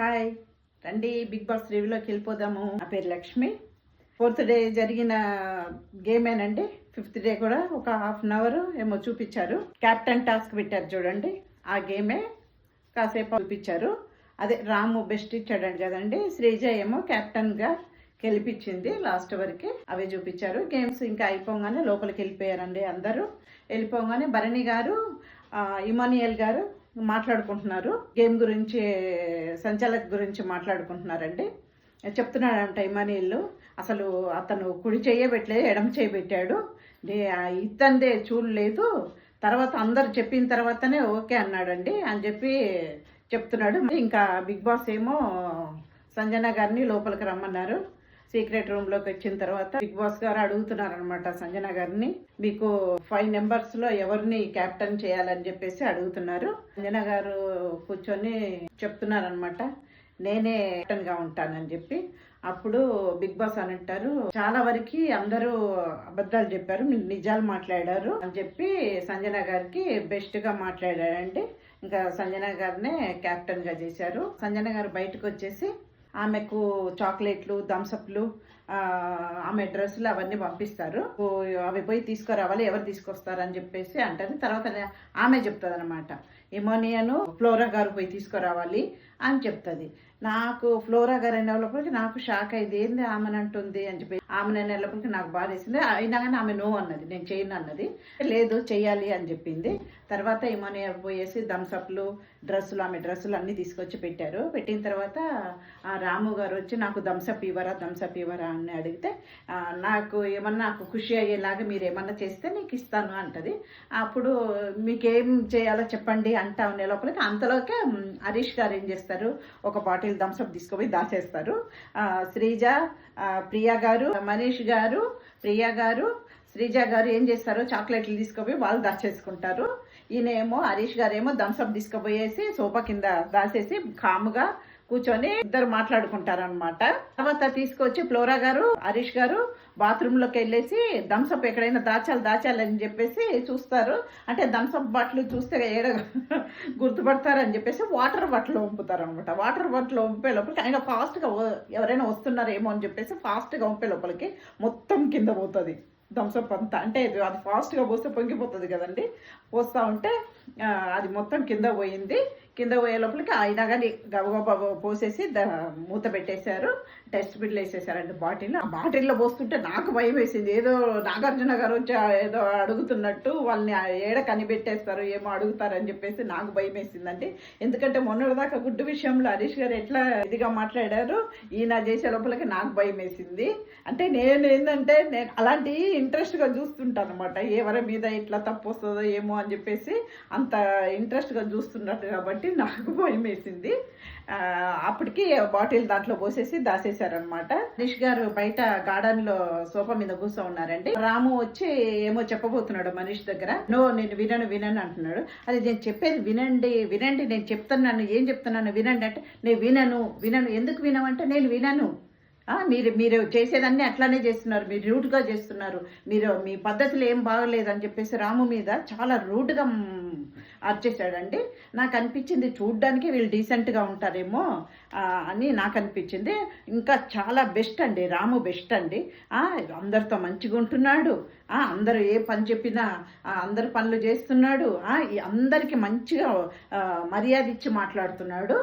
Hi. రండి big boss రివ్యూలోకి వెళ్ళిపోదాము. నా పేరు లక్ష్మి. ఫోర్త్ డే జరిగిన గేమేనండి ఫిఫ్త్ డే కూడా ఒక హాఫ్ అన్ అవర్ ఏమో చూపించారు. క్యాప్టెన్ టాస్క్ పెట్టారు చూడండి. ఆ గేమే కాసేపు చూపించారు. అదే రాము బెస్ట్ ఇచ్చాడండి కదండి. శ్రీజ ఏమో కెప్టెన్గా గెలిపించింది లాస్ట్ వరకు. అవే చూపించారు. గేమ్స్ ఇంకా అయిపోగానే లోపలికి వెళ్ళిపోయారండి అందరూ. వెళ్ళిపోగానే భరణి గారు ఇమానియల్ గారు మాట్లాడుకుంటున్నారు. గేమ్ గురించి సంచాలక్ గురించి మాట్లాడుకుంటున్నారండి. చెప్తున్నాడంట ఇమానియల్ అసలు అతను కుడి చేయబెట్టలేదు ఎడమ చేయబెట్టాడు ఇతందే చూడలేదు. తర్వాత అందరు చెప్పిన తర్వాతనే ఓకే అన్నాడండి అని చెప్పి చెప్తున్నాడు. ఇంకా బిగ్ బాస్ ఏమో సంజన గారిని లోపలికి రమ్మన్నారు. సీక్రెట్ రూమ్లోకి వచ్చిన తర్వాత బిగ్ బాస్ గారు అడుగుతున్నారు అనమాట సంజన గారిని. మీకు ఫైవ్ నెంబర్స్లో ఎవరిని కెప్టెన్ చేయాలని చెప్పేసి అడుగుతున్నారు. సంజన గారు కూర్చొని చెప్తున్నారు అనమాట నేనే క్యాప్టెన్గా ఉంటానని చెప్పి. అప్పుడు బిగ్ బాస్ అని అంటారు చాలా వరకు అందరూ అబద్ధాలు చెప్పారు మీరు నిజాలు మాట్లాడారు అని చెప్పి సంజన గారికి బెస్ట్గా మాట్లాడారండి. ఇంకా సంజన గారినే క్యాప్టెన్గా చేశారు. సంజన గారు బయటకు వచ్చేసి ఆమెకు చాక్లెట్లు థమ్సప్లు ఆమె డ్రెస్సులు అవన్నీ పంపిస్తారు. ఓ, అవి పోయి తీసుకురావాలి ఎవరు తీసుకొస్తారు అని చెప్పేసి అంటారు. తర్వాత ఆమె చెప్తుంది అనమాట ఎమోనియాను ఫ్లోరా గారు పోయి తీసుకురావాలి అని చెప్తుంది. నాకు ఫ్లోరా గారు అనే లోపలికి నాకు షాక్ అయింది. ఏంది ఆమెను అంటుంది అని చెప్పి ఆమెను లోపలికి నాకు బాధ వేసింది అయినా కానీ ఆమె నో అన్నది. నేను చేయను అన్నది. లేదు చెయ్యాలి అని చెప్పింది. తర్వాత ఏమోనియా పోయేసి థమ్సప్లు డ్రెస్సులు ఆమె డ్రెస్సులు అన్నీ తీసుకొచ్చి పెట్టారు. పెట్టిన తర్వాత ఆ రాము గారు వచ్చి నాకు థమ్సప్ ఇవ్వరా థమ్సప్ ఇవ్వరా అని అడిగితే నాకు ఏమన్నా నాకు ఖుషి అయ్యేలాగా మీరు ఏమన్నా చేస్తే నీకు ఇస్తాను అంటది. అప్పుడు మీకేం చేయాలో చెప్పండి అంటా ఉండే లోపలికి అంతలోకే హరీష్ గారు ఏం చేస్తారు ఒక బాటిల్ థమ్స్అప్ తీసుకుపోయి దాచేస్తారు. శ్రీజ ప్రియా గారు మనీష్ గారు ప్రియా గారు శ్రీజ గారు ఏం చేస్తారు చాక్లెట్లు తీసుకుపోయి వాళ్ళు దాచేసుకుంటారు. ఈయనేమో హరీష్ గారు ఏమో థమ్సప్ తీసుకుపోయేసి సోఫా కింద దాచేసి కాముగా కూర్చొని ఇద్దరు మాట్లాడుకుంటారు అనమాట తర్వాత తీసుకొచ్చి ఫ్లోరా గారు హరీష్ గారు బాత్రూమ్లోకి వెళ్ళేసి థమ్సప్ ఎక్కడైనా దాచాలి దాచాలి అని చెప్పేసి చూస్తారు. అంటే థమ్సప్ బాటిల్ చూస్తే ఏడ గుర్తుపడతారు అని చెప్పేసి వాటర్ బాటిల్ వంపుతారు అనమాట వాటర్ బాటిల్ వంపే లోపలికి ఆయన ఫాస్ట్గా ఎవరైనా వస్తున్నారేమో అని చెప్పేసి ఫాస్ట్గా వంపే లోపలికి మొత్తం కింద పోతుంది థమ్సప్ అంతా. అంటే ఇది అది ఫాస్ట్గా పోస్తే పొంగిపోతుంది కదండి. పోస్తూ ఉంటే అది మొత్తం కింద పోయింది. కింద పోయే లోపలికి అయినా కానీ గబగబా పోసేసి ద- మూత పెట్టేశారు. టెస్ట్ బిడ్లు వేసేసారండి బాటిల్. ఆ బాటిల్లో పోస్తుంటే నాకు భయం వేసింది. ఏదో నాగార్జున గారు వచ్చి ఏదో అడుగుతున్నట్టు వాళ్ళని ఏడ కనిపెట్టేస్తారు ఏమో అడుగుతారని చెప్పేసి నాకు భయం వేసిందండి. ఎందుకంటే మొన్నటిదాకా గుడ్డు విషయంలో హరీష్ గారు ఎట్లా ఇదిగా మాట్లాడారు ఈయన చేసే లోపలికి నాకు భయం వేసింది. అంటే నేను ఏంటంటే నేను అలాంటి ఇంట్రెస్ట్గా చూస్తుంటాను అనమాట ఎవరి మీద ఇట్లా తప్పు వస్తుందో ఏమో అని చెప్పేసి అంత ఇంట్రెస్ట్గా చూస్తున్నట్టు కాబట్టి నాకు భయం వేసింది అప్పటికి బాటిల్ దాంట్లో పోసేసి దాసేశారనమాట రిష్ గారు బయట గార్డెన్లో సోఫా మీద కూర్చో ఉన్నారండి రాము వచ్చి ఏమో చెప్పబోతున్నాడు మనీష్ దగ్గర. నో నేను వినను వినను అంటున్నాడు. అది నేను చెప్పేది వినండి వినండి నేను చెప్తున్నాను ఏం చెప్తున్నాను వినండి అంటే నేను వినను వినను. ఎందుకు వినమంటే నేను వినను. మీరు మీరు చేసేదన్నీ అట్లానే చేస్తున్నారు. మీరు రూట్గా చేస్తున్నారు. మీరు మీ పద్ధతులు ఏం బాగలేదని చెప్పేసి రాము మీద చాలా రూట్గా వచ్చేసాడండి నాకు అనిపించింది చూడ్డానికి వీళ్ళు డీసెంట్గా ఉంటారేమో అని నాకు అనిపించింది. ఇంకా చాలా బెస్ట్ అండి రాము బెస్ట్ అండి. అందరితో మంచిగా ఉంటున్నాడు. అందరూ ఏ పని చెప్పినా అందరు పనులు చేస్తున్నాడు. అందరికీ మంచిగా మర్యాద ఇచ్చి మాట్లాడుతున్నాడు.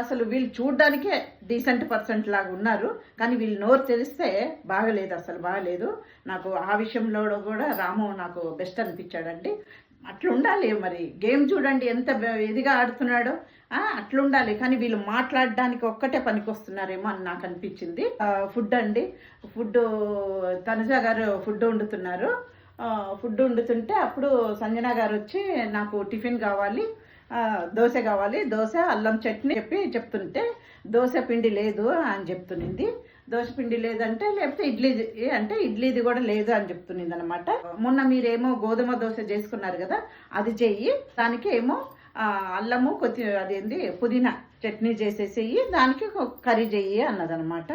అసలు వీళ్ళు చూడ్డానికే డీసెంట్ పర్సెంట్ లాగా ఉన్నారు. కానీ వీళ్ళు నోరు తెలిస్తే బాగలేదు అసలు బాగలేదు. నాకు ఆ విషయంలో కూడా రాము నాకు బెస్ట్ అనిపించాడండి. అట్లుండాలి మరి. గేమ్ చూడండి ఎంత బ- ఇదిగా ఆడుతున్నాడో. అట్లుండాలి. కానీ వీళ్ళు మాట్లాడడానికి ఒక్కటే పనికొస్తున్నారేమో అని నాకు అనిపించింది. ఫుడ్ అండి. ఫుడ్ తనుజ గారు ఫుడ్ వండుతున్నారు. ఫుడ్ వండుతుంటే అప్పుడు సంజన గారు వచ్చి నాకు టిఫిన్ కావాలి దోశ కావాలి. దోశ అల్లం చట్నీ చెప్పి చెప్తుంటే దోశ పిండి లేదు అని చెప్తునింది దోశ పిండి లేదంటే లేకపోతే ఇడ్లీ అంటే ఇడ్లీది కూడా లేదు అని చెప్తున్నది అనమాట మొన్న మీరేమో గోధుమ దోశ చేసుకున్నారు కదా అది చెయ్యి దానికి ఏమో అల్లము కొద్ది అదేంది పుదీనా చట్నీ చేసేసేయి దానికి ఒక కర్రీ చెయ్యి అన్నదనమాట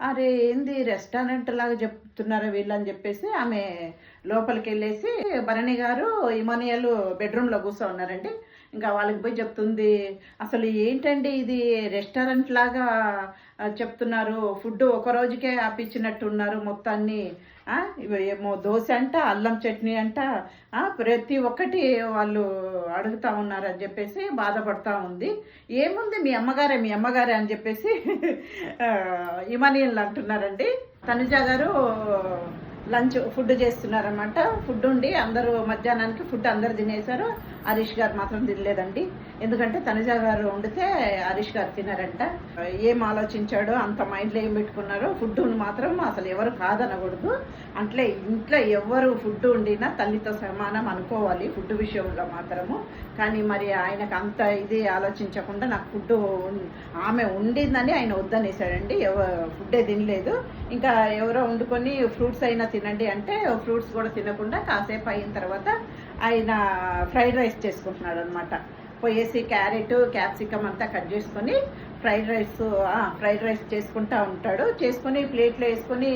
అరే ఏంది రెస్టారెంట్ లాగా చెప్తున్నారు వీళ్ళని చెప్పేసి ఆమె లోపలికి వెళ్ళేసి భరణి గారు ఇమానియల్ బెడ్రూమ్లో కూర్చో ఉన్నారండి. ఇంకా వాళ్ళకి పోయి చెప్తుంది అసలు ఏంటండి ఇది రెస్టారెంట్ లాగా చెప్తున్నారు. ఫుడ్ ఒక రోజుకే ఆపించినట్టున్నారు మొత్తాన్ని. ఏమో దోశ అంట అల్లం చట్నీ అంట ప్రతి ఒక్కటి వాళ్ళు అడుగుతా ఉన్నారు అని చెప్పేసి బాధపడుతూ ఉంది. ఏముంది మీ అమ్మగారే మీ అమ్మగారే అని చెప్పేసి ఇమానియన్లు అంటున్నారండి. తనుజ గారు లంచ్ ఫుడ్ చేస్తున్నారన్నమాట. ఫుడ్ ఉండి అందరూ మధ్యాహ్నానికి ఫుడ్ అందరు తినేశారు. హరీష్ గారు మాత్రం తినలేదండి. ఎందుకంటే తనుజ గారు వండితే హరీష్ గారు తినారంట. ఏం ఆలోచించాడో అంత మైండ్లో ఏం పెట్టుకున్నారో ఫుడ్ మాత్రం అసలు ఎవరు కాదనకూడదు. అంటే ఇంట్లో ఎవరు ఫుడ్ వండినా తల్లితో సమానం అనుకోవాలి ఫుడ్ విషయంలో మాత్రము. కానీ మరి ఆయనకు అంత ఇది ఆలోచించకుండా నాకు ఫుడ్ ఆమె ఉండిందని ఆయన వద్దనేసాడండి ఎవ ఫుడ్డే తినలేదు. ఇంకా ఎవరో వండుకొని ఫ్రూట్స్ అయినా తినండి అంటే ఫ్రూట్స్ కూడా తినకుండా కాసేపు అయిన తర్వాత ఆయన ఫ్రైడ్ రైస్ చేసుకుంటున్నాడు అనమాట పోయేసి క్యారెట్ క్యాప్సికమ్ అంతా కట్ చేసుకొని ఫ్రైడ్ రైస్ ఫ్రైడ్ రైస్ చేసుకుంటా ఉంటాడు. చేసుకొని ప్లేట్లో వేసుకొని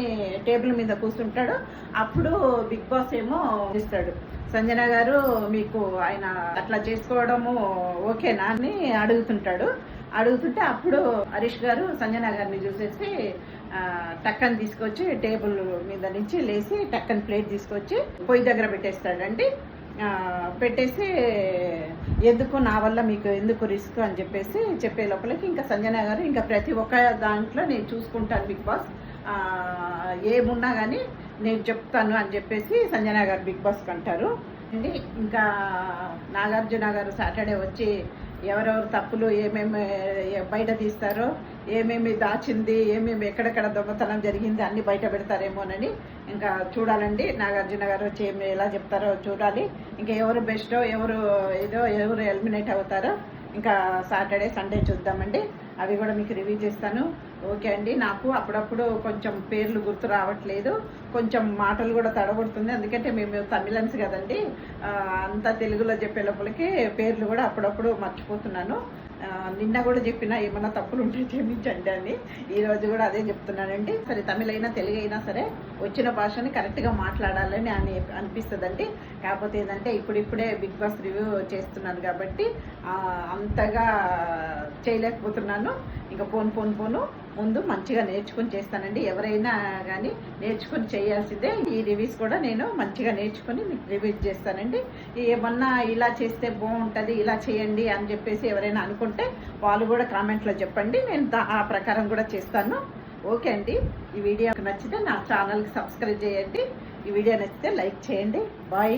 టేబుల్ మీద కూర్చుంటాడు. అప్పుడు బిగ్ బాస్ ఏమో ఇస్తాడు సంజన గారు మీకు ఆయన అట్లా చేసుకోవడము ఓకేనా అని అడుగుతుంటాడు. అడుగుతుంటే అప్పుడు హరీష్ గారు సంజన గారిని చూసేసి టక్కని తీసుకొచ్చి టేబుల్ మీద నుంచి లేచి టక్కని ప్లేట్ తీసుకొచ్చి పొయ్యి దగ్గర పెట్టేస్తాడండి. పెట్టేసి ఎందుకు నా వల్ల మీకు ఎందుకు రిస్క్ అని చెప్పేసి చెప్పే లోపలికి ఇంకా సంజన గారు ఇంకా ప్రతి ఒక్క దాంట్లో నేను చూసుకుంటాను బిగ్ బాస్. ఏమున్నా కానీ నేను చెప్తాను అని చెప్పేసి సంజన గారు బిగ్ బాస్కి అంటారు. అండి ఇంకా నాగార్జున గారు సాటర్డే వచ్చి ఎవరెవరు తప్పులు ఏమేమి బయట తీస్తారో ఏమేమి దాచింది ఏమేమి ఎక్కడెక్కడ దొంగతనం జరిగింది అన్ని బయట పెడతారేమోనని ఇంకా చూడాలండి. నాగార్జున గారు వచ్చి ఏమి ఎలా చెప్తారో చూడాలి. ఇంకా ఎవరు బెస్టో ఎవరు ఏదో ఎవరు ఎలిమినేట్ అవుతారో ఇంకా సాటర్డే సండే చూద్దామండి. అవి కూడా మీకు రివ్యూ చేస్తాను. ఓకే అండి నాకు అప్పుడప్పుడు కొంచెం పేర్లు గుర్తు రావట్లేదు. కొంచెం మాటలు కూడా తడబడుతుంది ఎందుకంటే మేము తమిళన్స్ కదండి. అంతా తెలుగులో చెప్పే లోపలికి పేర్లు కూడా అప్పుడప్పుడు మర్చిపోతున్నాను. నిన్న కూడా చెప్పిన ఏమైనా తప్పులు ఉంటే క్షమించండి అని. ఈరోజు కూడా అదే చెప్తున్నానండి. సరే తమిళ అయినా తెలుగు అయినా సరే వచ్చిన భాషని కరెక్ట్గా మాట్లాడాలని అని అనిపిస్తుందండి. కాకపోతే ఏంటంటే ఇప్పుడిప్పుడే బిగ్ బాస్ రివ్యూ చేస్తున్నాను కాబట్టి అంతగా చేయలేకపోతున్నాను. ఇంకా పోను పోను పోను. ముందు మంచిగా నేర్చుకుని చేస్తానండి. ఎవరైనా కానీ నేర్చుకుని చేయాల్సిందే. ఈ రివ్యూస్ కూడా నేను మంచిగా నేర్చుకుని మీకు రివ్యూస్ చేస్తానండి. ఏమన్నా ఇలా చేస్తే బాగుంటుంది ఇలా చేయండి అని చెప్పేసి ఎవరైనా ఉంటే వాళ్ళు కూడా కామెంట్లో చెప్పండి. నేను ఆ ప్రకారం కూడా చేస్తాను. ఓకే అండి. ఈ వీడియో నచ్చితే నా ఛానల్కి సబ్స్క్రైబ్ చేయండి. ఈ వీడియో నచ్చితే లైక్ చేయండి. బాయ్.